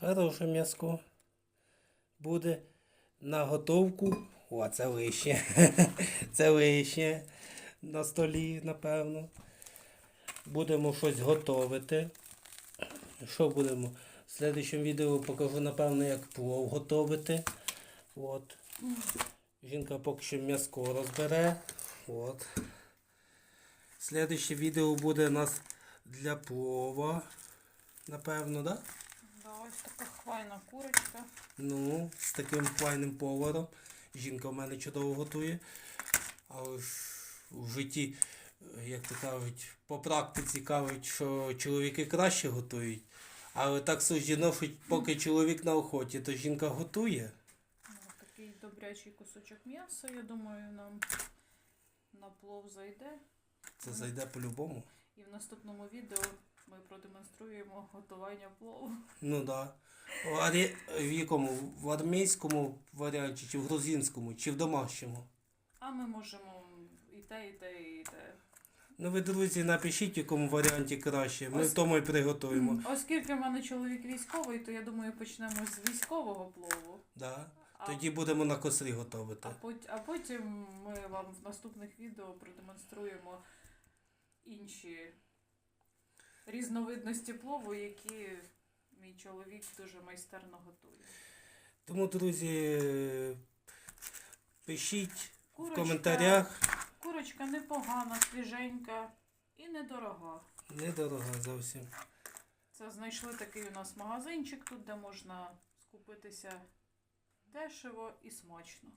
Хороше м'яско. Буде на готовку. О, це лишнє. Це лишнє на столі, напевно. Будемо щось готувати. Що будемо? В слідчому відео покажу, напевно, як плов готувати. От. Жінка поки що м'яско розбере. От. Слідуще відео буде у нас для плова. Напевно, так? Да? Ось така хвайна курочка. Ну, з таким файним поваром. Жінка в мене чудово готує. Але ж в житті, як то кажуть, по практиці кажуть, що чоловіки краще готують. Але так суждено, що поки чоловік на охоті, то жінка готує. Ну, такий добрячий кусочок м'яса, я думаю, нам на плов зайде. Це зайде по-любому. І в наступному відео ми продемонструємо готування плову. Ну так. Да. В, якому? В армійському варіанті, чи в грузинському, чи в домашньому. А ми можемо і те, і те, і те. Ну ви, друзі, напишіть, в якому варіанті краще. Ми Ось- в тому і приготуємо. Оскільки в мене чоловік військовий, то я думаю, почнемо з військового плову. Да. А, Тоді будемо на кослі а, готувати. пот- а потім ми вам в наступних відео продемонструємо інші різновидності плову, які мій чоловік дуже майстерно готує. Тому, друзі, пишіть в Курочка- коментарях. Курочка непогана, свіженька і недорога. Недорого зовсім. Це знайшли такий у нас магазинчик тут, де можна скупитися дешево і смачно.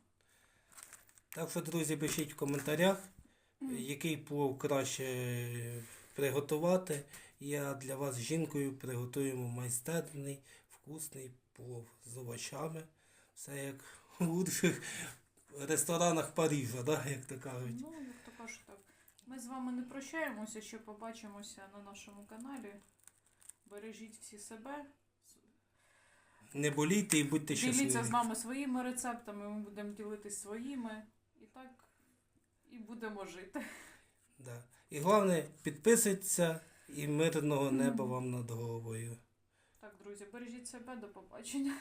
Так що, друзі, пишіть в коментарях, який плов краще приготувати. Я для вас з жінкою приготуємо майстерний, вкусний плов з овочами. Все як у лучших ресторанах Парижа, да, як то кажуть. Ну, як то кажуть так. Ми з вами не прощаємося, ще побачимося на нашому каналі. Бережіть всі себе. Не болійте і будьте щасливі. Діліться з нами своїми рецептами, ми будемо ділитись своїми. І так і будемо жити. Да. І головне, підписуйтеся і мирного неба вам над головою. Так, друзі, бережіть себе, до побачення.